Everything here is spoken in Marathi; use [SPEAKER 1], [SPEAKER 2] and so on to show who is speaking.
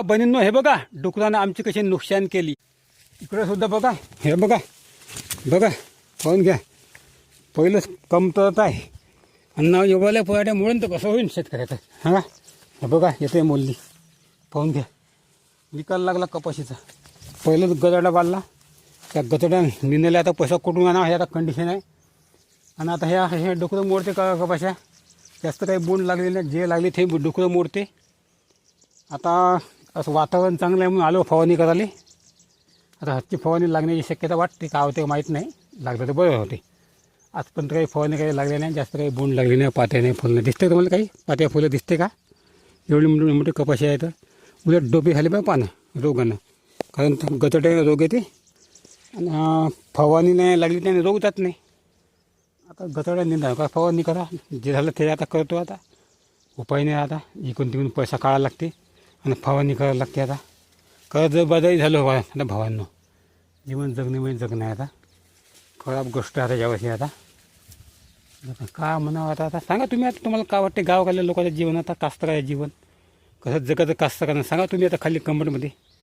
[SPEAKER 1] बहिणींनो हे बघा डुकरानं आमची कशी नुकसान केली. इकडे सुद्धा बघा हे बघा बघा पाहून घ्या. पहिलंच कमतरत आहे. अन्न योगाला पोराट्या मुळून तर कसं होईल शेतकऱ्याचं हा? हे बघा येते मोलली. पाहून घ्या. विकायला लागला कपाशीचा. पहिलंच गजाडा बांधला. त्या गजाड्या निंदेला आता पैसा कुठून आणा हे आता कंडिशन आहे. आणि आता ह्या हे डुकरं मोडते का कपाशा? जास्त काही बोंड लागले नाही जे लागले ते डुकरं मोडते. आता असं वातावरण चांगलं आहे म्हणून आलो फवारणी करायला. आता हातची फवारणी लागण्याची शक्यता वाटते का होते माहीत नाही. लागलं तर बरं होते. आजपर्यंत काही फवारणी काही लागले नाही जास्त काही बोंड लागले नाही पात्या नाही फुलं नाही. दिसते का तुम्हाला काही? पात्या फुलं दिसते का? एवढी मोठी मोठी कपाशी आहे तर उलट डोबे खाली पाहिजे पानं रोगानं. कारण गचटे रोग येते. आणि फवारणी नाही लागली त्याने रोग जात नाही. आता गचड्या निंदा का फवारणी करा. जे झालं ते आता करतो आता. उपाय नाही आता. इकडून तिकडून पैसा काढायला लागते. आणि फवारणी करायला लागते आता. कर्ज बजाई झालं हो बा आता भावांनो. जीवन जगणे म्हणजे जगणं आहे आता. खराब गोष्ट आता यावर्षी आता. आता का म्हणावं आता आता सांगा तुम्ही आता तुम्हाला काय वाटते गावाकडल्या लोकांचं जीवन आता कास्तकाराचं जीवन? कसं जगाचं कास्तकारानं सांगा तुम्ही आता खाली कमेंटमध्ये